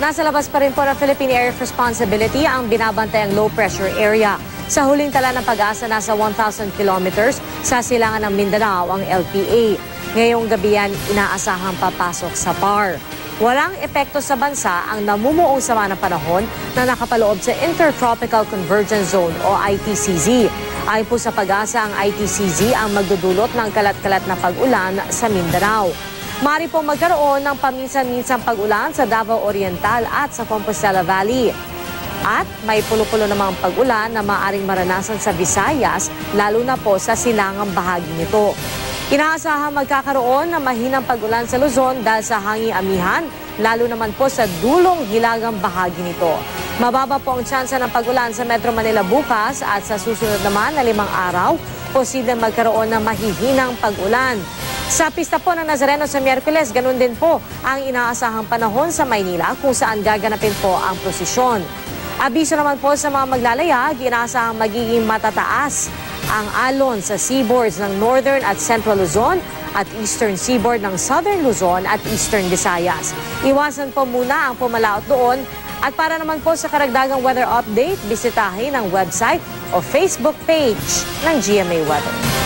Nasa labas pa rin po ng Philippine of Responsibility ang binabantayang low pressure area. Sa huling tala ng pag-asa, nasa 1,000 kilometers sa silangan ng Mindanao ang LPA. Ngayong gabi yan, inaasahang papasok sa PAR. Walang epekto sa bansa ang namumuong sama ng panahon na nakapaloob sa Intertropical Convergence Zone o ITCZ. Ayon po sa pag-asa, ang ITCZ ang magdudulot ng kalat-kalat na pag-ulan sa Mindanao. Mari po magkaroon ng paminsan-minsang pag-ulan sa Davao Oriental at sa Compostela Valley. At may pulo-pulo namang pag-ulan na maaring maranasan sa Visayas, lalo na po sa silangang bahagi nito. Inaasahan magkakaroon ng mahinang pag-ulan sa Luzon dahil sa hanging amihan, lalo naman po sa dulong hilagang bahagi nito. Mababa po ang tsansa ng pag-ulan sa Metro Manila bukas at sa susunod naman na limang araw, posible magkaroon ng mahihinang pag-ulan. Sa pista po ng Nazareno sa Miyerkules, ganun din po ang inaasahang panahon sa Maynila kung saan gaganapin po ang prosesyon. Abiso naman po sa mga maglalayag, inaasahang magiging matataas ang alon sa seaboards ng Northern at Central Luzon at Eastern Seaboard ng Southern Luzon at Eastern Visayas. Iwasan po muna ang pumalaot doon at para naman po sa karagdagang weather update, bisitahin ang website o Facebook page ng GMA Weather.